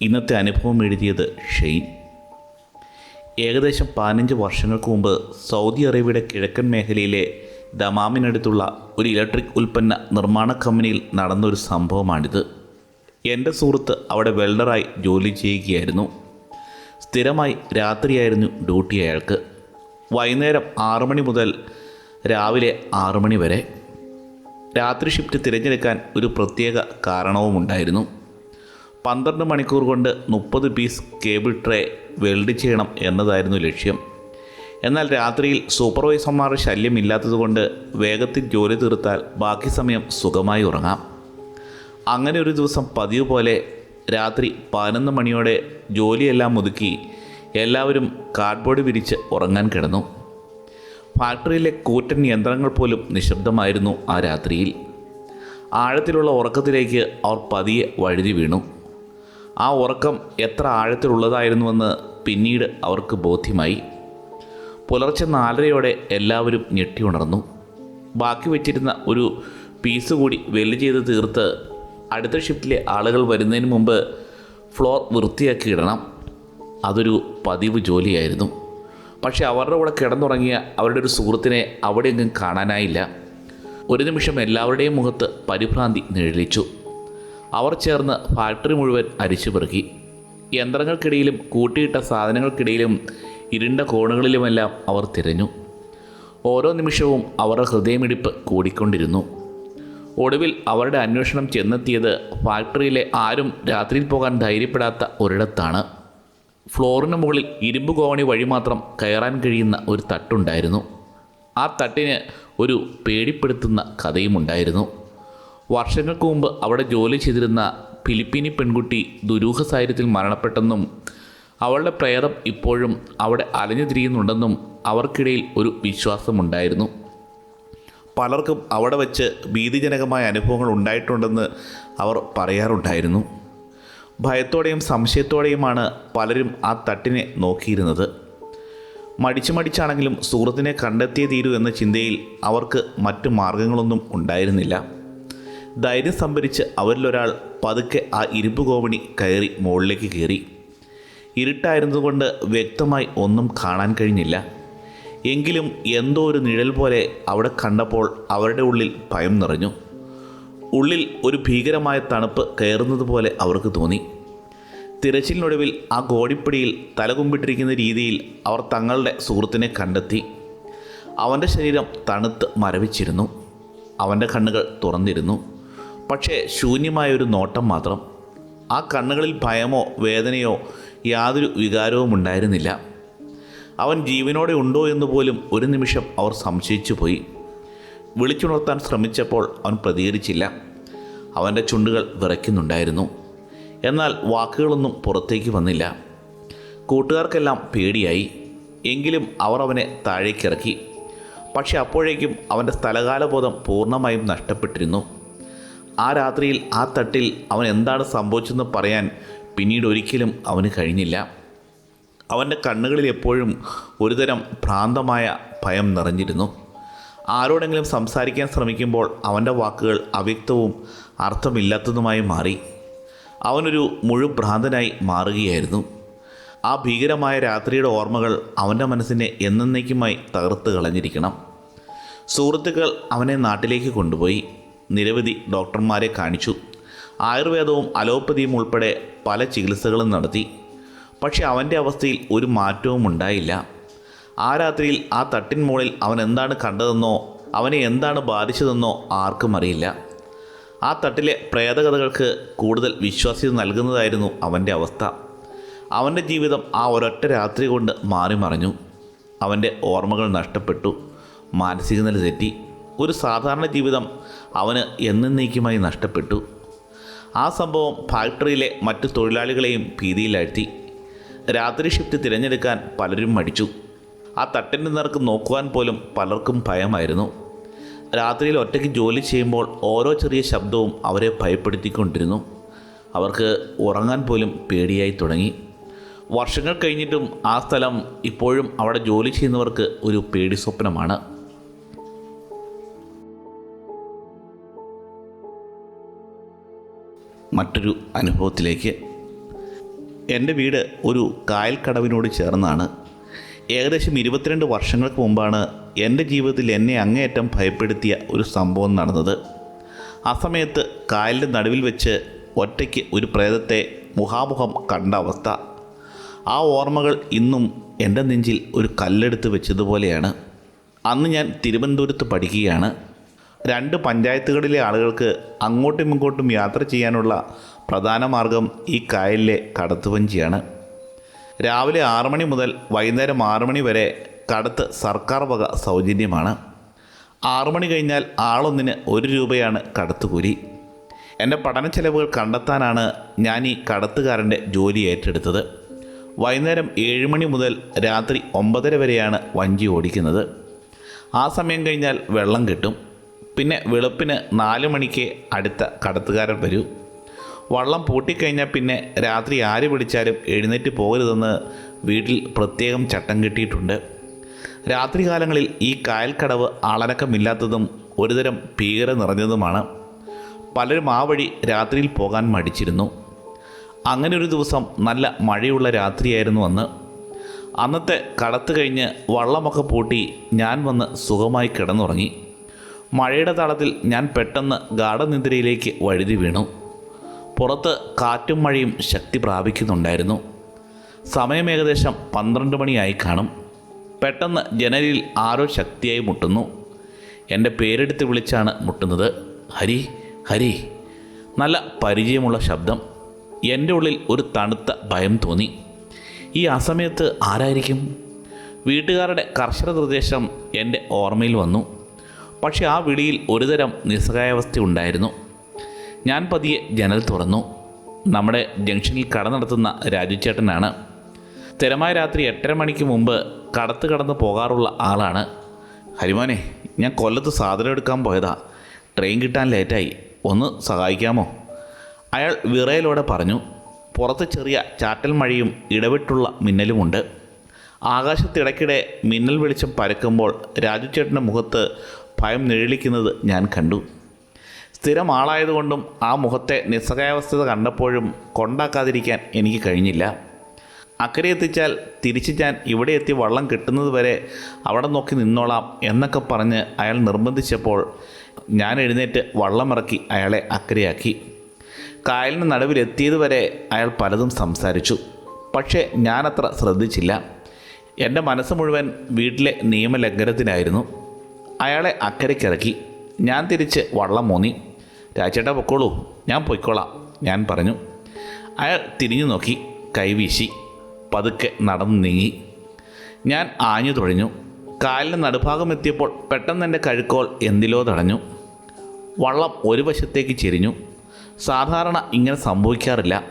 ഇന്നത്തെ അനുഭവം എഴുതിയത് ഷെയ്ൻ. ഏകദേശം പതിനഞ്ച് വർഷങ്ങൾക്ക് മുമ്പ് സൗദി അറേബ്യയുടെ കിഴക്കൻ മേഖലയിലെ ദമാമിനടുത്തുള്ള ഒരു ഇലക്ട്രിക് ഉൽപ്പന്ന നിർമ്മാണ കമ്പനിയിൽ നടന്നൊരു സംഭവമാണിത്. എന്റെ സുഹൃത്ത് അവിടെ വെൽഡറായി ജോലി ചെയ്യുകയായിരുന്നു. സ്ഥിരമായി രാത്രിയായിരുന്നു ഡ്യൂട്ടി അയാൾക്ക്. വൈകുന്നേരം ആറു മണി മുതൽ രാവിലെ ആറു മണി വരെ. രാത്രി ഷിഫ്റ്റ് തിരഞ്ഞെടുക്കാൻ ഒരു പ്രത്യേക കാരണവുമുണ്ടായിരുന്നു. പന്ത്രണ്ട് മണിക്കൂർ കൊണ്ട് മുപ്പത് പീസ് കേബിൾ ട്രേ വെൽഡ് ചെയ്യണം എന്നതായിരുന്നു ലക്ഷ്യം. എന്നാൽ രാത്രിയിൽ സൂപ്പർവൈസർമാർ ശല്യമില്ലാത്തതുകൊണ്ട് വേഗത്തിൽ ജോലി തീർത്താൽ ബാക്കി സമയം സുഖമായി ഉറങ്ങാം. അങ്ങനെ ഒരു ദിവസം പതിവ് പോലെ രാത്രി പതിനൊന്ന് മണിയോടെ ജോലിയെല്ലാം ഒതുക്കി എല്ലാവരും കാർഡ്ബോർഡ് വിരിച്ച് ഉറങ്ങാൻ കിടന്നു. ഫാക്ടറിയിലെ കൂറ്റൻ യന്ത്രങ്ങൾ പോലും നിശബ്ദമായിരുന്നു ആ രാത്രിയിൽ. ആഴത്തിലുള്ള ഉറക്കത്തിലേക്ക് അവർ പതിയെ വഴുതി വീണു. ആ ഉറക്കം എത്ര ആഴത്തിലുള്ളതായിരുന്നുവെന്ന് പിന്നീട് അവർക്ക് ബോധ്യമായി. പുലർച്ചെ നാലരയോടെ എല്ലാവരും ഞെട്ടിയുണർന്നു ബാക്കി വെച്ചിരുന്ന ഒരു പീസ് കൂടി വെല്ല് ചെയ്ത് തീർത്ത് അടുത്ത ഷിഫ്റ്റിലെ ആളുകൾ വരുന്നതിന് മുമ്പ് ഫ്ലോർ വൃത്തിയാക്കി ഇടണം. അതൊരു പതിവ് ജോലിയായിരുന്നു. പക്ഷെ അവരുടെ കൂടെ കിടന്നുറങ്ങിയ അവരുടെ ഒരു സുഹൃത്തിനെ അവിടെയെങ്കിലും കാണാനായില്ല. ഒരു നിമിഷം എല്ലാവരുടെയും മുഖത്ത് പരിഭ്രാന്തി നിഴലിച്ചു. അവർ ചേർന്ന് ഫാക്ടറി മുഴുവൻ അരിച്ചു പെറുക്കി. യന്ത്രങ്ങൾക്കിടയിലും കൂട്ടിയിട്ട സാധനങ്ങൾക്കിടയിലും ഇരുണ്ട കോണുകളിലുമെല്ലാം അവർ തിരഞ്ഞു. ഓരോ നിമിഷവും അവരുടെ ഹൃദയമിടിപ്പ് കൂടിക്കൊണ്ടിരുന്നു. ഒടുവിൽ അവരുടെ അന്വേഷണം ചെന്നെത്തിയത് ഫാക്ടറിയിലെ ആരും രാത്രിയിൽ പോകാൻ ധൈര്യപ്പെടാത്ത ഒരിടത്താണ്. ഫ്ലോറിന് മുകളിൽ ഇരുമ്പ് കോവണി വഴി മാത്രം കയറാൻ കഴിയുന്ന ഒരു തട്ടുണ്ടായിരുന്നു. ആ തട്ടിന് ഒരു പേടിപ്പെടുത്തുന്ന കഥയുമുണ്ടായിരുന്നു. വർഷങ്ങൾക്ക് മുമ്പ് അവിടെ ജോലി ചെയ്തിരുന്ന ഫിലിപ്പീനി പെൺകുട്ടി ദുരൂഹ സാഹചര്യത്തിൽ മരണപ്പെട്ടെന്നും അവളുടെ പ്രേതം ഇപ്പോഴും അവിടെ അലഞ്ഞു തിരിയുന്നുണ്ടെന്നും അവർക്കിടയിൽ ഒരു വിശ്വാസമുണ്ടായിരുന്നു. പലർക്കും അവിടെ വെച്ച് ഭീതിജനകമായ അനുഭവങ്ങൾ ഉണ്ടായിട്ടുണ്ടെന്ന് അവർ പറയാറുണ്ടായിരുന്നു. ഭയത്തോടെയും സംശയത്തോടെയുമാണ് പലരും ആ തട്ടിനെ നോക്കിയിരുന്നത്. മടിച്ചു മടിച്ചാണെങ്കിലും സുഹൃത്തിനെ കണ്ടെത്തിയേ തീരൂ എന്ന ചിന്തയിൽ അവർക്ക് മറ്റു മാർഗങ്ങളൊന്നും ഉണ്ടായിരുന്നില്ല. ധൈര്യം സംഭരിച്ച് അവരിലൊരാൾ പതുക്കെ ആ ഇരുമ്പ് കോവണി കയറി മുകളിലേക്ക് കയറി. ഇരുട്ടായിരുന്നതുകൊണ്ട് വ്യക്തമായി ഒന്നും കാണാൻ കഴിഞ്ഞില്ല. എങ്കിലും എന്തോ ഒരു നിഴൽ പോലെ അവിടെ കണ്ടപ്പോൾ അവരുടെ ഉള്ളിൽ ഭയം നിറഞ്ഞു. ഉള്ളിൽ ഒരു ഭീകരമായ തണുപ്പ് കയറുന്നത് പോലെ അവർക്ക് തോന്നി. തിരച്ചിലിനൊടുവിൽ ആ ഗോടിപ്പടിയിൽ തലകുമ്പിട്ടിരിക്കുന്ന രീതിയിൽ അവർ തങ്ങളുടെ സുഹൃത്തിനെ കണ്ടെത്തി. അവന്റെ ശരീരം തണുത്ത് മരവിച്ചിരുന്നു. അവന്റെ കണ്ണുകൾ തുറന്നിരുന്നു. പക്ഷേ ശൂന്യമായ ഒരു നോട്ടം മാത്രം ആ കണ്ണുകളിൽ ഭയമോ വേദനയോ യാതൊരു വികാരവും ഉണ്ടായിരുന്നില്ല. അവൻ ജീവനോടെ ഉണ്ടോ എന്ന് പോലും ഒരു നിമിഷം അവർ സംശയിച്ചു പോയി. വിളിച്ചുണർത്താൻ ശ്രമിച്ചപ്പോൾ അവൻ പ്രതികരിച്ചില്ല. അവന്റെ ചുണ്ടുകൾ വിറയ്ക്കുന്നുണ്ടായിരുന്നു. എന്നാൽ വാക്കുകളൊന്നും പുറത്തേക്ക് വന്നില്ല. കൂട്ടുകാർക്കെല്ലാം പേടിയായി. എങ്കിലും അവർ അവനെ താഴേക്കിറക്കി. പക്ഷെ അപ്പോഴേക്കും അവന്റെ സ്ഥലകാലബോധം പൂർണമായും നഷ്ടപ്പെട്ടിരുന്നു. ആ രാത്രിയിൽ ആ തട്ടിൽ അവൻ എന്താണ് സംഭവിച്ചതെന്ന് പറയാൻ പിന്നീട് ഒരിക്കലും അവന് കഴിഞ്ഞില്ല. അവന്റെ കണ്ണുകളിൽ എപ്പോഴും ഒരുതരം ഭ്രാന്തമായ ഭയം നിറഞ്ഞിരുന്നു. ആരോടെങ്കിലും സംസാരിക്കാൻ ശ്രമിക്കുമ്പോൾ അവന്റെ വാക്കുകൾ അവ്യക്തവും അർത്ഥമില്ലാത്തതുമായി മാറി. അവനൊരു മുഴുഭ്രാന്തനായി മാറുകയായിരുന്നു. ആ ഭീകരമായ രാത്രിയുടെ ഓർമ്മകൾ അവന്റെ മനസ്സിനെ എന്നേക്കുമായി തകർത്ത് കളഞ്ഞിരിക്കണം. സുഹൃത്തുക്കൾ അവനെ നാട്ടിലേക്ക് കൊണ്ടുപോയി. നിരവധി ഡോക്ടർമാരെ കാണിച്ചു. ആയുർവേദവും അലോപ്പതിയും ഉൾപ്പെടെ പല ചികിത്സകളും നടത്തി. പക്ഷെ അവന്റെ അവസ്ഥയിൽ ഒരു മാറ്റവും ഉണ്ടായില്ല. ആ രാത്രിയിൽ ആ തട്ടിൻ മുകളിൽ അവൻ എന്താണ് കണ്ടതെന്നോ അവനെ എന്താണ് ബാധിച്ചതെന്നോ ആർക്കും അറിയില്ല. ആ തട്ടിലെ പ്രേതകഥകൾക്ക് കൂടുതൽ വിശ്വാസ്യത നൽകുന്നതായിരുന്നു അവന്റെ അവസ്ഥ. അവന്റെ ജീവിതം ആ ഒരൊറ്റ രാത്രി കൊണ്ട് മാറി മറിഞ്ഞു അവന്റെ ഓർമ്മകൾ നഷ്ടപ്പെട്ടു. മാനസിക നില തെറ്റി. ഒരു സാധാരണ ജീവിതം അവന് എന്നേക്കുമായി നഷ്ടപ്പെട്ടു. ആ സംഭവം ഫാക്ടറിയിലെ മറ്റു തൊഴിലാളികളെയും ഭീതിയിലാഴ്ത്തി. രാത്രി ഷിഫ്റ്റ് തിരഞ്ഞെടുക്കാൻ പലരും മടിച്ചു. ആ തട്ടിന്റെ നേർക്ക് നോക്കുവാൻ പോലും പലർക്കും ഭയമായിരുന്നു. രാത്രിയിൽ ഒറ്റയ്ക്ക് ജോലി ചെയ്യുമ്പോൾ ഓരോ ചെറിയ ശബ്ദവും അവരെ ഭയപ്പെടുത്തിക്കൊണ്ടിരുന്നു. അവർക്ക് ഉറങ്ങാൻ പോലും പേടിയായി തുടങ്ങി. വർഷങ്ങൾ കഴിഞ്ഞിട്ടും ആ സ്ഥലം ഇപ്പോഴും അവിടെ ജോലി ചെയ്യുന്നവർക്ക് ഒരു പേടി സ്വപ്നമാണ് മറ്റൊരു അനുഭവത്തിലേക്ക്. എന്റെ വീട് ഒരു കായൽക്കടവിനോട് ചേർന്നാണ്. ഏകദേശം ഇരുപത്തിരണ്ട് വർഷങ്ങൾക്ക് മുമ്പാണ് എന്റെ ജീവിതത്തിൽ എന്നെ അങ്ങേയറ്റം ഭയപ്പെടുത്തിയ ഒരു സംഭവം നടന്നത്. ആ സമയത്ത് കായലിന്റെ നടുവിൽ വെച്ച് ഒറ്റയ്ക്ക് ഒരു പ്രേതത്തെ മുഖാമുഖം കണ്ട അവസ്ഥ. ആ ഓർമ്മകൾ ഇന്നും എന്റെ നെഞ്ചിൽ ഒരു കല്ലെടുത്ത് വെച്ചതുപോലെയാണ്. അന്ന് ഞാൻ തിരുവനന്തപുരത്ത് പഠിക്കുകയാണ്. രണ്ട് പഞ്ചായത്തുകളിലെ ആളുകൾക്ക് അങ്ങോട്ടും ഇങ്ങോട്ടും യാത്ര ചെയ്യാനുള്ള പ്രധാന മാർഗം ഈ കായലിലെ കടത്തുവഞ്ചിയാണ് രാവിലെ ആറ് മണി മുതൽ വൈകുന്നേരം ആറ് മണി വരെ കടത്ത് സർക്കാർ വക സൗജന്യമാണ്. ആറു മണി കഴിഞ്ഞാൽ ആളൊന്നിന് ഒരു രൂപയാണ് കടത്തുകൂലി. എന്റെ പഠന ചെലവുകൾ കണ്ടെത്താനാണ് ഞാൻ ഈ കടത്തുകാരന്റെ ജോലി ഏറ്റെടുത്തത്. വൈകുന്നേരം ഏഴ് മണി മുതൽ രാത്രി ഒമ്പതര വരെയാണ് വഞ്ചി ഓടിക്കുന്നത്. ആ സമയം കഴിഞ്ഞാൽ വെള്ളം കിട്ടും. പിന്നെ വെളുപ്പിന് നാല് മണിക്ക് അടുത്ത കടത്തുകാരൻ വരൂ. വള്ളം പൂട്ടിക്കഴിഞ്ഞാൽ പിന്നെ രാത്രി ആര് പിടിച്ചാലും എഴുന്നേറ്റ് പോകരുതെന്ന് വീട്ടിൽ പ്രത്യേകം ചട്ടം കിട്ടിയിട്ടുണ്ട്. രാത്രികാലങ്ങളിൽ ഈ കായൽക്കടവ് ആളനക്കമില്ലാത്തതും ഒരുതരം ഭീകര നിറഞ്ഞതുമാണ്. പലരും ആ വഴി രാത്രിയിൽ പോകാൻ മടിച്ചിരുന്നു. അങ്ങനെ ഒരു ദിവസം നല്ല മഴയുള്ള രാത്രിയായിരുന്നു അന്ന്. അന്നത്തെ കടത്ത് കഴിഞ്ഞ് വള്ളമൊക്കെ പൂട്ടി ഞാൻ വന്ന് സുഖമായി കിടന്നുറങ്ങി. മഴയുടെ താളത്തിൽ ഞാൻ പെട്ടെന്ന് ഗാഠനിദ്രയിലേക്ക് വഴുതി വീണു. പുറത്ത് കാറ്റും മഴയും ശക്തി പ്രാപിക്കുന്നുണ്ടായിരുന്നു. സമയം ഏകദേശം പന്ത്രണ്ട് മണിയായി കാണും. പെട്ടെന്ന് ജനലിൽ ആരോ ശക്തിയായി മുട്ടുന്നു. എന്റെ പേരെടുത്ത് വിളിച്ചാണ് മുട്ടുന്നത്. ഹരി ഹരി. നല്ല പരിചയമുള്ള ശബ്ദം. എന്റെ ഉള്ളിൽ ഒരു തണുത്ത ഭയം തോന്നി. ഈ അസമയത്ത് ആരായിരിക്കും? വീട്ടുകാരുടെ കർശന നിർദ്ദേശം എന്റെ ഓർമ്മയിൽ വന്നു. പക്ഷെ ആ വിളിയിൽ ഒരുതരം നിസ്സഹായാവസ്ഥ ഉണ്ടായിരുന്നു. ഞാൻ പതിയെ ജനൽ തുറന്നു. നമ്മുടെ ജംഗ്ഷനിൽ കട നടത്തുന്ന രാജുചേട്ടനാണ്. സ്ഥിരമായ രാത്രി എട്ടര മണിക്ക് മുമ്പ് കടത്ത് കടന്ന് പോകാറുള്ള ആളാണ്. ഹരിമോനെ ഞാൻ കൊല്ലത്ത് സാധനം എടുക്കാൻ പോയതാ. ട്രെയിൻ കിട്ടാൻ ലേറ്റായി. ഒന്ന് സഹായിക്കാമോ? അയാൾ വിറയലോടെ പറഞ്ഞു. പുറത്ത് ചെറിയ ചാറ്റൽ മഴയും ഇടവിട്ടുള്ള മിന്നലുമുണ്ട്. ആകാശത്തിടയ്ക്കിടെ മിന്നൽ വെളിച്ചം പരക്കുമ്പോൾ രാജുചേട്ടന്റെ മുഖത്ത് ഭയം നിഴലിക്കുന്നത് ഞാൻ കണ്ടു. സ്ഥിരം ആളായതുകൊണ്ടും ആ മുഖത്തെ നിസ്സഹായാവസ്ഥത കണ്ടപ്പോഴും കൊണ്ടാക്കാതിരിക്കാൻ എനിക്ക് കഴിഞ്ഞില്ല. അക്കരെ എത്തിച്ചാൽ തിരിച്ച് ഞാൻ ഇവിടെ എത്തി വള്ളം കിട്ടുന്നത് വരെ അവിടെ നോക്കി നിന്നോളാം എന്നൊക്കെ പറഞ്ഞ് അയാൾ നിർബന്ധിച്ചപ്പോൾ ഞാൻ എഴുന്നേറ്റ് വള്ളമിറക്കി അയാളെ അക്കരയാക്കി. കായലിന് നടുവിലെത്തിയത് വരെ അയാൾ പലതും സംസാരിച്ചു. പക്ഷേ ഞാനത്ര ശ്രദ്ധിച്ചില്ല. എന്റെ മനസ്സ് മുഴുവൻ വീട്ടിലെ നിയമലംഘനത്തിനായിരുന്നു. അയാളെ അക്കരയ്ക്കിറക്കി. ഞാൻ തിരിച്ച് വള്ളം മൂന്നി. രാജേട്ടാ പൊക്കോളൂ ഞാൻ പൊയ്ക്കോളാം ഞാൻ പറഞ്ഞു. അയാൾ തിരിഞ്ഞു നോക്കി കൈവീശി പതുക്കെ നടന്നു നീങ്ങി. ഞാൻ ആഞ്ഞു തുഴഞ്ഞു. കാലിന് നടുഭാഗം എത്തിയപ്പോൾ പെട്ടെന്ന് എന്റെ കഴുക്കോൾ എന്തിലോ തടഞ്ഞു. വള്ളം ഒരു വശത്തേക്ക് ചെരിഞ്ഞു. സാധാരണ ഇങ്ങനെ സംഭവിക്കാറില്ല.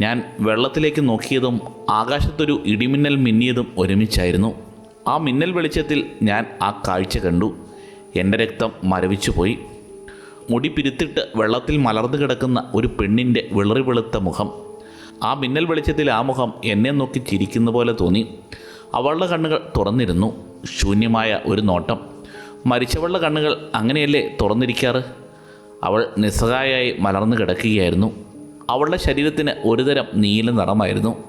ഞാൻ വെള്ളത്തിലേക്ക് നോക്കിയതും ആകാശത്തൊരു ഇടിമിന്നൽ മിന്നിയതും ഒരുമിച്ചായിരുന്നു. ആ മിന്നൽ വെളിച്ചത്തിൽ ഞാൻ ആ കാഴ്ച കണ്ടു. എന്റെ രക്തം മരവിച്ചു പോയി മുടി പിരുത്തിട്ട് വെള്ളത്തിൽ മലർന്നു കിടക്കുന്ന ഒരു പെണ്ണിന്റെ വിളറി വെളുത്ത മുഖം. ആ മിന്നൽ വെളിച്ചത്തിൽ ആ മുഖം എന്നെ നോക്കി ചിരിക്കുന്ന പോലെ തോന്നി. അവളുടെ കണ്ണുകൾ തുറന്നിരുന്നു. ശൂന്യമായ ഒരു നോട്ടം. മരിച്ചവളുടെ കണ്ണുകൾ അങ്ങനെയല്ലേ തുറന്നിരിക്കാറ്? അവൾ നിസ്സഹായായി മലർന്നു കിടക്കുകയായിരുന്നു. അവളുടെ ശരീരത്തിന് ഒരുതരം നീല നിറമായിരുന്നു.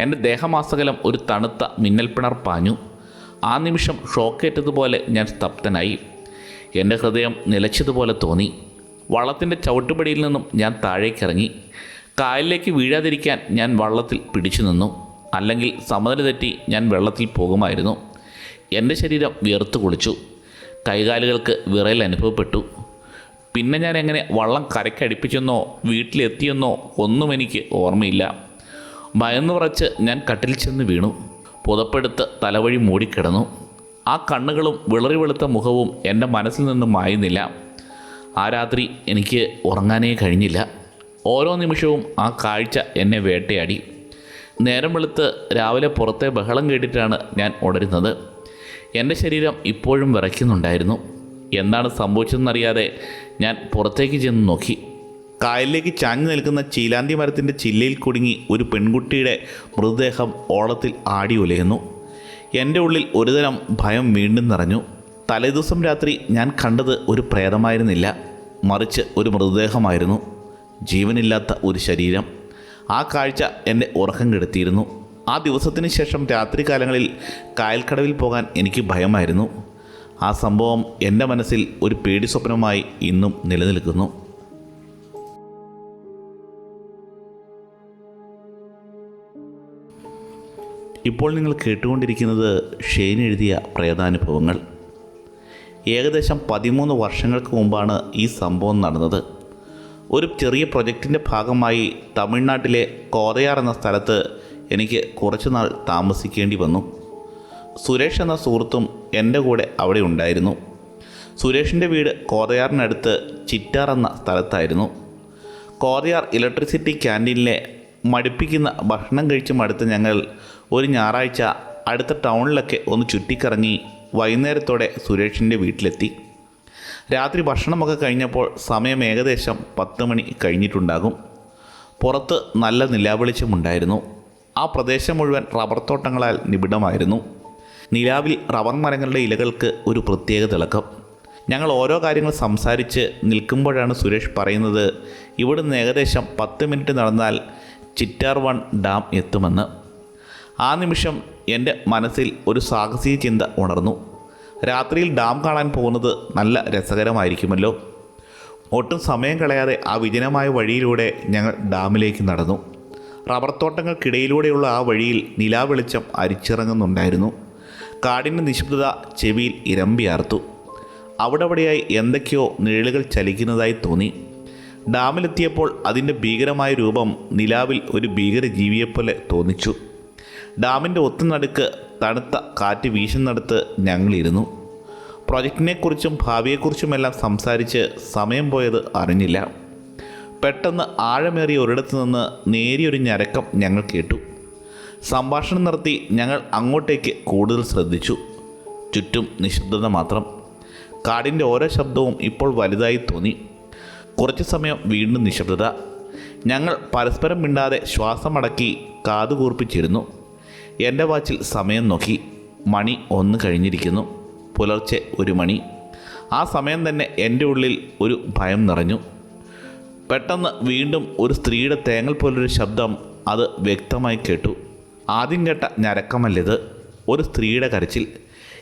എന്റെ ദേഹമാസകലം ഒരു തണുത്ത മിന്നൽപ്പിണർ പാഞ്ഞു. ആ നിമിഷം ഷോക്കേറ്റതുപോലെ ഞാൻ സ്തബ്ധനായി എന്റെ ഹൃദയം നിലച്ചതുപോലെ തോന്നി. വള്ളത്തിന്റെ ചവിട്ടുപടിയിൽ നിന്നും ഞാൻ താഴേക്കിറങ്ങി. കായലിലേക്ക് വീഴാതിരിക്കാൻ ഞാൻ വള്ളത്തിൽ പിടിച്ചു നിന്നു. അല്ലെങ്കിൽ സമനില തെറ്റി ഞാൻ വെള്ളത്തിൽ പോകുമായിരുന്നു. എന്റെ ശരീരം വിയർത്തു കുളിച്ചു. കൈകാലുകൾക്ക് വിറയൽ അനുഭവപ്പെട്ടു. പിന്നെ ഞാൻ എങ്ങനെ വള്ളം കരയ്ക്കടിപ്പിച്ചെന്നോ വീട്ടിലെത്തിയെന്നോ ഒന്നും എനിക്ക് ഓർമ്മയില്ല. ഭയന്നുറച്ച് ഞാൻ കട്ടിൽ ചെന്ന് വീണു. പുതപ്പെടുത്ത് തലവഴി മൂടിക്കിടന്നു. ആ കണ്ണുകളും വിളറി വെളുത്ത മുഖവും എന്റെ മനസ്സിൽ നിന്നും മായുന്നില്ല. ആ രാത്രി എനിക്ക് ഉറങ്ങാനേ കഴിഞ്ഞില്ല. ഓരോ നിമിഷവും ആ കാഴ്ച എന്നെ വേട്ടയാടി. നേരം വെളുത്ത് രാവിലെ പുറത്തെ ബഹളം കേട്ടിട്ടാണ് ഞാൻ ഉണരുന്നത്. എന്റെ ശരീരം ഇപ്പോഴും വിറയ്ക്കുന്നുണ്ടായിരുന്നു. എന്താണ് സംഭവിച്ചതെന്നറിയാതെ ഞാൻ പുറത്തേക്ക് ചെന്ന് നോക്കി. കായലിലേക്ക് ചാഞ്ഞു നിൽക്കുന്ന ചീലാന്തി മരത്തിന്റെ ചില്ലയിൽ കുടുങ്ങി ഒരു പെൺകുട്ടിയുടെ മൃതദേഹം ഓളത്തിൽ ആടി ഉലയുന്നു എന്റെ ഉള്ളിൽ ഒരുതരം ഭയം വീണ്ടും നിറഞ്ഞു. തലേദിവസം രാത്രി ഞാൻ കണ്ടത് ഒരു പ്രേതമായിരുന്നില്ല. മറിച്ച് ഒരു മൃതദേഹമായിരുന്നു. ജീവനില്ലാത്ത ഒരു ശരീരം. ആ കാഴ്ച എന്റെ ഉറക്കം കെടുത്തിയിരുന്നു. ആ ദിവസത്തിന് ശേഷം രാത്രികാലങ്ങളിൽ കായൽക്കടവിൽ പോകാൻ എനിക്ക് ഭയമായിരുന്നു. ആ സംഭവം എന്റെ മനസ്സിൽ ഒരു പേടി സ്വപ്നമായി ഇന്നും നിലനിൽക്കുന്നു. ഇപ്പോൾ നിങ്ങൾ കേട്ടുകൊണ്ടിരിക്കുന്നത് ഷെയ്ൻ എഴുതിയ പ്രേതാനുഭവങ്ങൾ. ഏകദേശം പതിമൂന്ന് വർഷങ്ങൾക്ക് മുമ്പാണ് ഈ സംഭവം നടന്നത്. ഒരു ചെറിയ പ്രൊജക്റ്റിന്റെ ഭാഗമായി തമിഴ്നാട്ടിലെ കോതയാർ എന്ന സ്ഥലത്ത് എനിക്ക് കുറച്ചുനാൾ താമസിക്കേണ്ടി വന്നു. സുരേഷ് എന്ന സുഹൃത്തും എന്റെ കൂടെ അവിടെ ഉണ്ടായിരുന്നു. സുരേഷിന്റെ വീട് കോതയാറിനടുത്ത് ചിറ്റാർ എന്ന സ്ഥലത്തായിരുന്നു. കോതയാർ ഇലക്ട്രിസിറ്റി ക്യാന്റീനിലെ മടുപ്പിക്കുന്ന ഭക്ഷണം കഴിച്ച് മടുത്ത് ഞങ്ങൾ ഒരു ഞായറാഴ്ച അടുത്ത ടൗണിലൊക്കെ ഒന്ന് ചുറ്റിക്കറങ്ങി വൈകുന്നേരത്തോടെ സുരേഷിന്റെ വീട്ടിലെത്തി. രാത്രി ഭക്ഷണമൊക്കെ കഴിഞ്ഞപ്പോൾ സമയം ഏകദേശം പത്ത് മണി കഴിഞ്ഞിട്ടുണ്ടാകും. പുറത്ത് നല്ല നിലാവെളിച്ചമുണ്ടായിരുന്നു. ആ പ്രദേശം മുഴുവൻ റബ്ബർ തോട്ടങ്ങളാൽ നിബിഡമായിരുന്നു. നിലാവിൽ റബ്ബർ മരങ്ങളുടെ ഇലകൾക്ക് ഒരു പ്രത്യേക തിളക്കം. ഞങ്ങൾ ഓരോ കാര്യങ്ങൾ സംസാരിച്ച് നിൽക്കുമ്പോഴാണ് സുരേഷ് പറയുന്നത് ഇവിടുന്ന് ഏകദേശം പത്ത് മിനിറ്റ് നടന്നാൽ ചിറ്റാർ വൺ ഡാം എത്തുമെന്ന്. ആ നിമിഷം എന്റെ മനസ്സിൽ ഒരു സാഹസിക ചിന്ത ഉണർന്നു. രാത്രിയിൽ ഡാം കാണാൻ പോകുന്നത് നല്ല രസകരമായിരിക്കുമല്ലോ. ഒട്ടും സമയം കളയാതെ ആ വിജനമായ വഴിയിലൂടെ ഞങ്ങൾ ഡാമിലേക്ക് നടന്നു. റബ്ബർ തോട്ടങ്ങൾക്കിടയിലൂടെയുള്ള ആ വഴിയിൽ നിലാവെളിച്ചം അരിച്ചിറങ്ങുന്നുണ്ടായിരുന്നു. കാടിന്റെ നിശബ്ദത ചെവിയിൽ ഇരമ്പിയാർത്തു അവിടെ അവിടെയായി എന്തൊക്കെയോ നിഴലുകൾ ചലിക്കുന്നതായി തോന്നി. ഡാമിലെത്തിയപ്പോൾ അതിന്റെ ഭീകരമായ രൂപം നിലാവിൽ ഒരു ഭീകര ജീവിയെപ്പോലെ തോന്നിച്ചു. ഡാമിന്റെ ഒത്തുനടുക്ക് തണുത്ത കാറ്റ് വീശുന്നിടത്ത് ഞങ്ങളിരുന്നു പ്രൊജക്റ്റിനെക്കുറിച്ചും ഭാവിയെക്കുറിച്ചുമെല്ലാം സംസാരിച്ച് സമയം പോയത് അറിഞ്ഞില്ല. പെട്ടെന്ന് ആഴമേറിയ ഒരിടത്തു നിന്ന് നേരിയൊരു ഞരക്കം ഞങ്ങൾ കേട്ടു. സംഭാഷണം നടത്തി ഞങ്ങൾ അങ്ങോട്ടേക്ക് കൂടുതൽ ശ്രദ്ധിച്ചു. ചുറ്റും നിശബ്ദത മാത്രം. കാടിന്റെ ഓരോ ശബ്ദവും ഇപ്പോൾ വലുതായി തോന്നി. കുറച്ച് സമയം വീണ്ടും നിശബ്ദത. ഞങ്ങൾ പരസ്പരം മിണ്ടാതെ ശ്വാസമടക്കി കാതുകൂർപ്പിച്ചിരുന്നു. എന്റെ വാച്ചിൽ സമയം നോക്കി മണി ഒന്ന് കഴിഞ്ഞിരിക്കുന്നു. പുലർച്ചെ ഒരു മണി. ആ സമയം തന്നെ എന്റെ ഉള്ളിൽ ഒരു ഭയം നിറഞ്ഞു. പെട്ടെന്ന് വീണ്ടും ഒരു സ്ത്രീയുടെ തേങ്ങൽ പോലൊരു ശബ്ദം അത് വ്യക്തമായി കേട്ടു. ആദ്യം കേട്ട ഞരക്കമല്ലത് ഒരു സ്ത്രീയുടെ കരച്ചിൽ.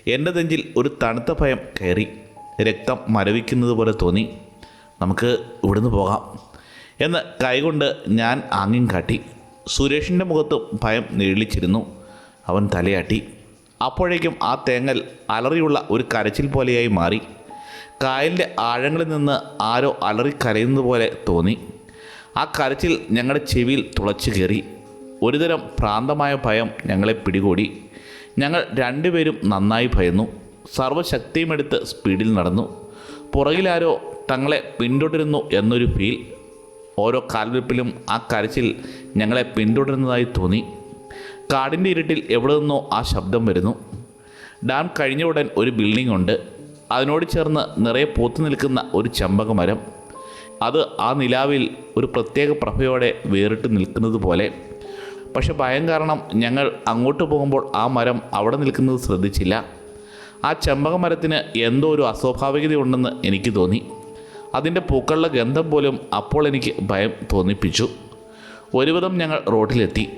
എന്റെ നെഞ്ചിൽ ഒരു തണുത്ത ഭയം കയറി. രക്തം മരവിക്കുന്നത് പോലെ തോന്നി. നമുക്ക് ഇവിടുന്ന് പോകാം എന്ന് കൈകൊണ്ട് ഞാൻ ആംഗ്യം കാട്ടി. സുരേഷിന്റെ മുഖത്തും ഭയം നീളിച്ചിരുന്നു. അവൻ തലയാട്ടി. അപ്പോഴേക്കും ആ തേങ്ങൽ അലറിയുള്ള ഒരു കരച്ചിൽ പോലെയായി മാറി. കായലിന്റെ ആഴങ്ങളിൽ നിന്ന് ആരോ അലറി കരയുന്നത് പോലെ തോന്നി. ആ കരച്ചിൽ ഞങ്ങളുടെ ചെവിയിൽ തുളച്ചു കയറി. ഒരുതരം ഭ്രാന്തമായ ഭയം ഞങ്ങളെ പിടികൂടി. ഞങ്ങൾ രണ്ടുപേരും നന്നായി ഭയന്നു. സർവശക്തിയുമെടുത്ത് സ്പീഡിൽ നടന്നു. പുറകിലാരോ തങ്ങളെ പിന്തുടരുന്നു എന്നൊരു ഫീൽ. ഓരോ കാൽവെപ്പിലും ആ കരച്ചിൽ ഞങ്ങളെ പിന്തുടരുന്നതായി തോന്നി. കാടിന്റെ ഇരുട്ടിൽ എവിടെ നിന്നോ ആ ശബ്ദം വരുന്നു. ഡാം കഴിഞ്ഞ ഉടൻ ഒരു ബിൽഡിംഗ് ഉണ്ട്. അതിനോട് ചേർന്ന് നിറയെ പൂത്തു നിൽക്കുന്ന ഒരു ചെമ്പകമരം. അത് ആ നിലാവിൽ ഒരു പ്രത്യേക പ്രഭയോടെ വേറിട്ട് നിൽക്കുന്നത് പോലെ. പക്ഷെ ഭയം കാരണം ഞങ്ങൾ അങ്ങോട്ട് പോകുമ്പോൾ ആ മരം അവിടെ നിൽക്കുന്നത് ശ്രദ്ധിച്ചില്ല. ആ ചെമ്പകമരത്തിന് എന്തോ ഒരു അസ്വാഭാവികതയുണ്ടെന്ന് എനിക്ക് തോന്നി. അതിന്റെ പൂക്കളുടെ ഗന്ധം പോലും അപ്പോൾ എനിക്ക് ഭയം തോന്നിപ്പിച്ചു. ഒരുവിധം ഞങ്ങൾ റോഡിലെത്തി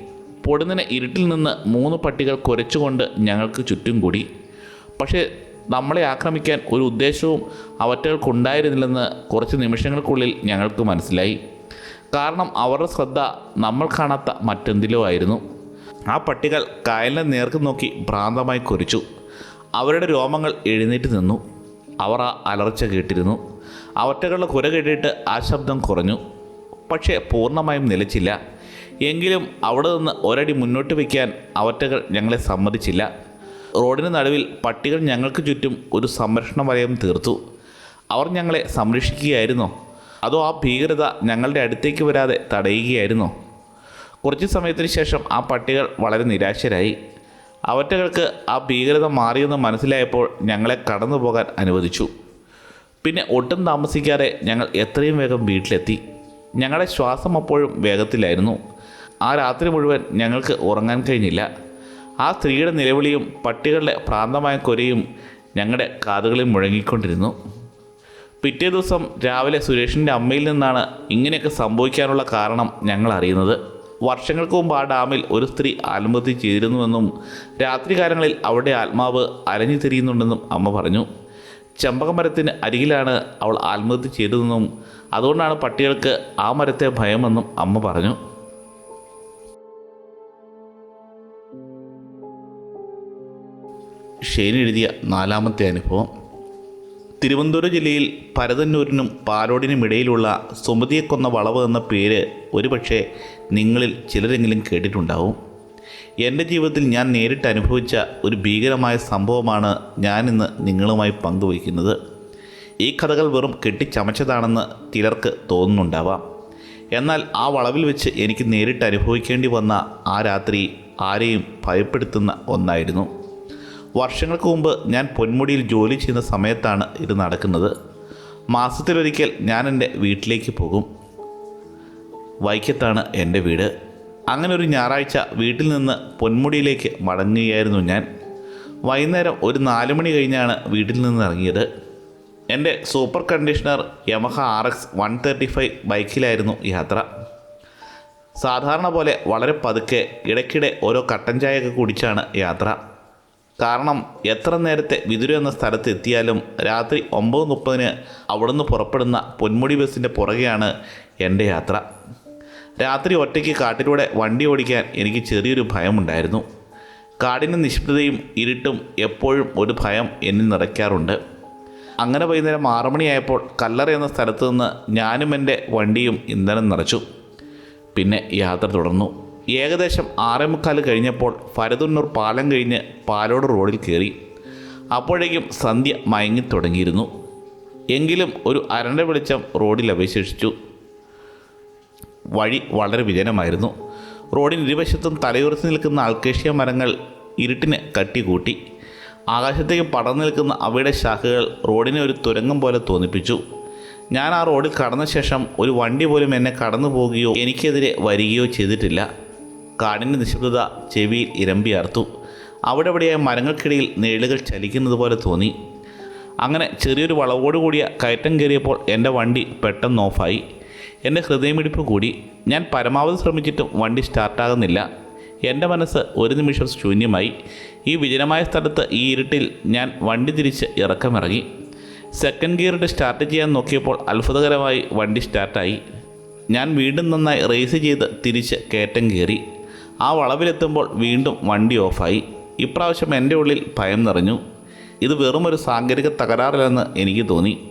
പൊടുന്നിനെ ഇരുട്ടിൽ നിന്ന് മൂന്ന് പട്ടികൾ കുരച്ചുകൊണ്ട് ഞങ്ങൾക്ക് ചുറ്റും കൂടി. പക്ഷേ നമ്മളെ ആക്രമിക്കാൻ ഒരു ഉദ്ദേശവും അവറ്റകൾക്കുണ്ടായിരുന്നില്ലെന്ന് കുറച്ച് നിമിഷങ്ങൾക്കുള്ളിൽ ഞങ്ങൾക്ക് മനസ്സിലായി. കാരണം അവരുടെ ശ്രദ്ധ നമ്മൾ കാണാത്ത മറ്റെന്തിലോ ആയിരുന്നു. ആ പട്ടികൾ കായലിനെ നേർക്ക് നോക്കി ഭ്രാന്തമായി കുരിച്ചു. അവരുടെ രോമങ്ങൾ എഴുന്നേറ്റ് നിന്നു. അവർ ആ അലർച്ച കേട്ടിരുന്നു. അവറ്റകളുടെ കുര കേട്ടിട്ട് ആ ശബ്ദം കുറഞ്ഞു. പക്ഷേ പൂർണമായും നിലച്ചില്ല. എങ്കിലും അവിടെ നിന്ന് ഒരടി മുന്നോട്ട് വയ്ക്കാൻ അവറ്റകൾ ഞങ്ങളെ സമ്മതിച്ചില്ല. റോഡിന് നടുവിൽ പട്ടികൾ ഞങ്ങൾക്ക് ചുറ്റും ഒരു സംരക്ഷണ വലയം തീർത്തു. അവർ ഞങ്ങളെ സംരക്ഷിക്കുകയായിരുന്നോ. അതോ ആ ഭീകരത ഞങ്ങളുടെ അടുത്തേക്ക് വരാതെ തടയുകയായിരുന്നോ. കുറച്ച് സമയത്തിന് ശേഷം ആ പട്ടികൾ വളരെ നിരാശരായി. അവറ്റകൾക്ക് ആ ഭീകരത മാറിയെന്ന് മനസ്സിലായപ്പോൾ ഞങ്ങളെ കടന്നു പോകാൻ അനുവദിച്ചു. പിന്നെ ഒട്ടും താമസിക്കാതെ ഞങ്ങൾ എത്രയും വേഗം വീട്ടിലെത്തി. ഞങ്ങളുടെ ശ്വാസം അപ്പോഴും വേഗത്തിലായിരുന്നു. ആ രാത്രി മുഴുവൻ ഞങ്ങൾക്ക് ഉറങ്ങാൻ കഴിഞ്ഞില്ല. ആ സ്ത്രീയുടെ നിലവിളിയും പട്ടികളുടെ പ്രാന്തമായ കൊരയും ഞങ്ങളുടെ കാതുകളിൽ മുഴങ്ങിക്കൊണ്ടിരുന്നു. പിറ്റേ ദിവസം രാവിലെ സുരേഷിന്റെ അമ്മയിൽ നിന്നാണ് ഇങ്ങനെയൊക്കെ സംഭവിക്കാനുള്ള കാരണം ഞങ്ങൾ അറിയുന്നത്. വർഷങ്ങൾക്ക് മുമ്പ് ആ ഡാമിൽ ഒരു സ്ത്രീ ആത്മഹത്യ ചെയ്തിരുന്നുവെന്നും രാത്രികാലങ്ങളിൽ അവിടെ ആത്മാവ് അലഞ്ഞു തിരിയുന്നുണ്ടെന്നും അമ്മ പറഞ്ഞു. ചെമ്പകമരത്തിന് അരികിലാണ് അവൾ ആത്മഹത്യ ചെയ്തതെന്നും അതുകൊണ്ടാണ് പട്ടികൾക്ക് ആ മരത്തെ ഭയമെന്നും അമ്മ പറഞ്ഞു. ഷെയ്ൻ എഴുതിയ നാലാമത്തെ അനുഭവം. തിരുവനന്തപുരം ജില്ലയിൽ പരതന്നൂരിനും പാലോടിനും ഇടയിലുള്ള സുമതിയെ കൊന്ന വളവ് എന്ന പേര് ഒരുപക്ഷെ നിങ്ങളിൽ ചിലരെങ്കിലും കേട്ടിട്ടുണ്ടാവും. എന്റെ ജീവിതത്തിൽ ഞാൻ നേരിട്ട് അനുഭവിച്ച ഒരു ഭീകരമായ സംഭവമാണ് ഞാനിന്ന് നിങ്ങളുമായി പങ്കുവയ്ക്കുന്നത്. ഈ കഥകൾ വെറും കെട്ടിച്ചമച്ചതാണെന്ന് ചിലർക്ക് തോന്നുന്നുണ്ടാവാം. എന്നാൽ ആ വളവിൽ വെച്ച് എനിക്ക് നേരിട്ട് അനുഭവിക്കേണ്ടി വന്ന ആ രാത്രി ആരെയും ഭയപ്പെടുത്തുന്ന ഒന്നായിരുന്നു. വർഷങ്ങൾക്ക് മുമ്പ് ഞാൻ പൊന്മുടിയിൽ ജോലി ചെയ്യുന്ന സമയത്താണ് ഇത് നടക്കുന്നത്. മാസത്തിലൊരിക്കൽ ഞാൻ എന്റെ വീട്ടിലേക്ക് പോകും. വൈക്കത്താണ് എന്റെ വീട്. അങ്ങനെ ഒരു ഞായറാഴ്ച വീട്ടിൽ നിന്ന് പൊന്മുടിയിലേക്ക് മടങ്ങുകയായിരുന്നു ഞാൻ. വൈകുന്നേരം ഒരു നാല് മണി കഴിഞ്ഞാണ് വീട്ടിൽ നിന്ന് ഇറങ്ങിയത്. എന്റെ super conditioner Yamaha R X one thirty five ബൈക്കിലായിരുന്നു യാത്ര. സാധാരണ പോലെ വളരെ പതുക്കെ ഇടയ്ക്കിടെ ഓരോ കട്ടൻ ചായയൊക്കെ കുടിച്ചാണ് യാത്ര. കാരണം എത്ര നേരത്തെ വിതുര എന്ന സ്ഥലത്ത് എത്തിയാലും രാത്രി ഒമ്പത് മുപ്പതിന് അവിടുന്ന് പുറപ്പെടുന്ന പൊന്മുടി ബസ്സിന്റെ പുറകെയാണ് എന്റെ യാത്ര. രാത്രി ഒറ്റയ്ക്ക് കാട്ടിലൂടെ വണ്ടി ഓടിക്കാൻ എനിക്ക് ചെറിയൊരു ഭയമുണ്ടായിരുന്നു. കാടിന്റെ നിശബ്ദതയും ഇരുട്ടും എപ്പോഴും ഒരു ഭയം എന്നിൽ നിറയ്ക്കാറുണ്ട്. അങ്ങനെ വൈകുന്നേരം ആറുമണിയായപ്പോൾ കല്ലറ എന്ന സ്ഥലത്ത് നിന്ന് ഞാനും എന്റെ വണ്ടിയും ഇന്ധനം നിറച്ചു. പിന്നെ യാത്ര തുടർന്നു. ഏകദേശം ആറേമുക്കാൽ കഴിഞ്ഞപ്പോൾ ഫരതുന്നൂർ പാലം കഴിഞ്ഞ് പാലോട് റോഡിൽ കയറി. അപ്പോഴേക്കും സന്ധ്യ മയങ്ങി തുടങ്ങിയിരുന്നു. എങ്കിലും ഒരു അരണ്ട വെളിച്ചം റോഡിൽ അപേക്ഷിച്ചു വഴി വളരെ വിജനമായിരുന്നു. റോഡിന് ഇരുവശത്തും തലയുറച്ച് നിൽക്കുന്ന അൾക്കേഷ്യ മരങ്ങൾ ഇരുട്ടിന് കട്ടികൂട്ടി. ആകാശത്തേക്ക് പടർന്നു നിൽക്കുന്ന അവയുടെ ശാഖകൾ റോഡിനെ ഒരു തുരങ്കം പോലെ തോന്നിപ്പിച്ചു. ഞാൻ ആ റോഡിൽ കടന്ന ശേഷം ഒരു വണ്ടി പോലും എന്നെ കടന്നു പോവുകയോ എനിക്കെതിരെ വരികയോ ചെയ്തിട്ടില്ല. കാടിന്റെ നിശബ്ദത ചെവിയിൽ ഇരമ്പിയാർത്തു അവിടെ എവിടെയായ മരങ്ങൾക്കിടയിൽ നേളുകൾ ചലിക്കുന്നത് പോലെ തോന്നി. അങ്ങനെ ചെറിയൊരു വളവോടുകൂടിയ കയറ്റം കയറിയപ്പോൾ എന്റെ വണ്ടി പെട്ടെന്ന് ഓഫായി. എന്റെ ഹൃദയമിടിപ്പ് കൂടി. ഞാൻ പരമാവധി ശ്രമിച്ചിട്ടും വണ്ടി സ്റ്റാർട്ടാകുന്നില്ല. എന്റെ മനസ്സ് ഒരു നിമിഷം ശൂന്യമായി. ഈ വിജനമായ സ്ഥലത്ത് ഈ ഇരുട്ടിൽ ഞാൻ വണ്ടി തിരിച്ച് ഇറക്കമിറങ്ങി. സെക്കൻഡ് ഗിയറിട്ട് സ്റ്റാർട്ട് ചെയ്യാൻ നോക്കിയപ്പോൾ അത്ഭുതകരമായി വണ്ടി സ്റ്റാർട്ടായി. ഞാൻ വീണ്ടും നന്നായി റേസ് ചെയ്ത് തിരിച്ച് കയറ്റം കയറി. ആ വളവിലെത്തുമ്പോൾ വീണ്ടും വണ്ടി ഓഫായി. ഇപ്രാവശ്യം എന്റെ ഉള്ളിൽ ഭയം നിറഞ്ഞു. ഇത് വെറും ഒരു സാങ്കേതിക തകരാറില്ലെന്ന് എനിക്ക് തോന്നി.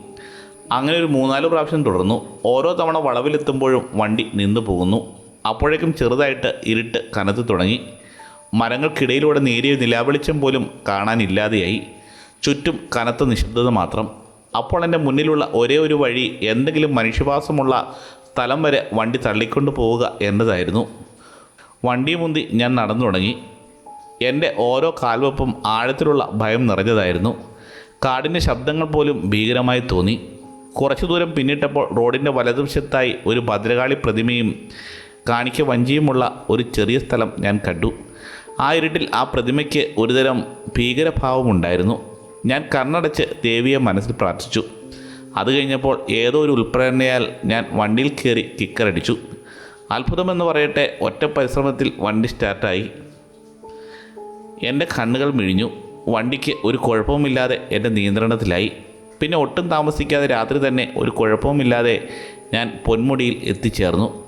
അങ്ങനെ ഒരു മൂന്നാൽ പ്രാവശ്യം തുടർന്നു. ഓരോ തവണ വളവിലെത്തുമ്പോഴും വണ്ടി നിന്നു പോകുന്നു. അപ്പോഴേക്കും ചെറുതായിട്ട് ഇരുട്ട് കനത്തു തുടങ്ങി. മരങ്ങൾക്കിടയിലൂടെ നേരിയ നിലാവെളിച്ചം പോലും കാണാനില്ലാതെയായി. ചുറ്റും കനത്ത നിശബ്ദത മാത്രം. അപ്പോൾ എന്റെ മുന്നിലുള്ള ഒരേ ഒരു വഴി എന്തെങ്കിലും മനുഷ്യവാസമുള്ള സ്ഥലം വരെ വണ്ടി തള്ളിക്കൊണ്ടു പോവുക എന്നതായിരുന്നു. വണ്ടി മുന്തി ഞാൻ നടന്നു തുടങ്ങി. എന്റെ ഓരോ കാൽവെപ്പും ആഴത്തിലുള്ള ഭയം നിറഞ്ഞതായിരുന്നു. കാടിന്റെ ശബ്ദങ്ങൾ പോലും ഭീകരമായി തോന്നി. കുറച്ചു ദൂരം പിന്നിട്ടപ്പോൾ റോഡിന്റെ വലതുവശത്തായി ഒരു ഭദ്രകാളി പ്രതിമയും കാണിക്ക വഞ്ചിയുമുള്ള ഒരു ചെറിയ സ്ഥലം ഞാൻ കണ്ടു. ആ ഇരുട്ടിൽ ആ പ്രതിമയ്ക്ക് ഒരുതരം ഭീകരഭാവമുണ്ടായിരുന്നു. ഞാൻ കണ്ണടച്ച് ദേവിയെ മനസ്സിൽ പ്രാർത്ഥിച്ചു. അത് കഴിഞ്ഞപ്പോൾ ഏതോ ഒരു ഉൽപ്രേരണയാൽ ഞാൻ വണ്ടിയിൽ കയറി കിക്കറടിച്ചു അത്ഭുതമെന്ന് പറയട്ടെ ഒറ്റ പരിശ്രമത്തിൽ വണ്ടി സ്റ്റാർട്ടായി. എന്റെ കണ്ണുകൾ മിഴിഞ്ഞു. വണ്ടിക്ക് ഒരു കുഴപ്പവുമില്ലാതെ എന്റെ നിയന്ത്രണത്തിലായി. പിന്നെ ഒട്ടും താമസിക്കാതെ രാത്രി തന്നെ ഒരു കുഴപ്പവുമില്ലാതെ ഞാൻ പൊന്മുടിയിൽ എത്തിച്ചേർന്നു.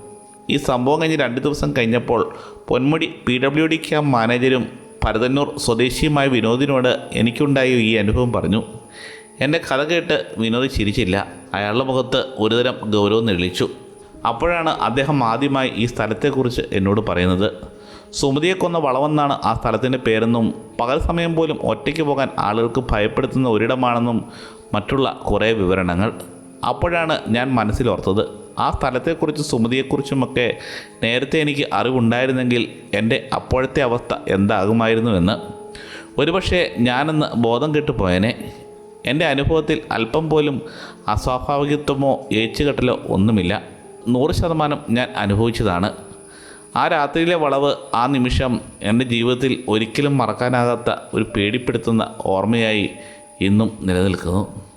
ഈ സംഭവം കഴിഞ്ഞ് രണ്ട് ദിവസം കഴിഞ്ഞപ്പോൾ Ponmudi P W D camp മാനേജരും പരതന്നൂർ സ്വദേശിയുമായ വിനോദിനോട് എനിക്കുണ്ടായ ഈ അനുഭവം പറഞ്ഞു. എന്റെ കഥ കേട്ട് വിനോദ് ചിരിച്ചില്ല. അയാളുടെ മുഖത്ത് ഒരുതരം ഗൗരവം നെളിച്ചു അപ്പോഴാണ് അദ്ദേഹം ആദ്യമായി ഈ സ്ഥലത്തെക്കുറിച്ച് എന്നോട് പറയുന്നത്. സുമതിയെ കൊന്ന വളവെന്നാണ് ആ സ്ഥലത്തിന്റെ പേരെന്നും പകൽ സമയം പോലും ഒറ്റയ്ക്ക് പോകാൻ ആളുകൾക്ക് ഭയപ്പെടുത്തുന്ന ഒരിടമാണെന്നും മറ്റുള്ള കുറേ വിവരണങ്ങൾ. അപ്പോഴാണ് ഞാൻ മനസ്സിലോർത്തത്. ആ സ്ഥലത്തെക്കുറിച്ചും സുമതിയെക്കുറിച്ചുമൊക്കെ നേരത്തെ എനിക്ക് അറിവുണ്ടായിരുന്നെങ്കിൽ എന്റെ അപ്പോഴത്തെ അവസ്ഥ എന്താകുമായിരുന്നുവെന്ന്. ഒരുപക്ഷെ ഞാനെന്ന് ബോധം കെട്ടുപോയനെ. എന്റെ അനുഭവത്തിൽ അല്പം പോലും അസ്വാഭാവികത്വമോ ഏച്ചുകെട്ടലോ ഒന്നുമില്ല. നൂറ് ശതമാനം ഞാൻ അനുഭവിച്ചതാണ്. ആ രാത്രിയിലെ വളവ് ആ നിമിഷം എന്റെ ജീവിതത്തിൽ ഒരിക്കലും മറക്കാനാകാത്ത ഒരു പേടിപ്പെടുത്തുന്ന ഓർമ്മയായി ഇന്നും നിലനിൽക്കുന്നു.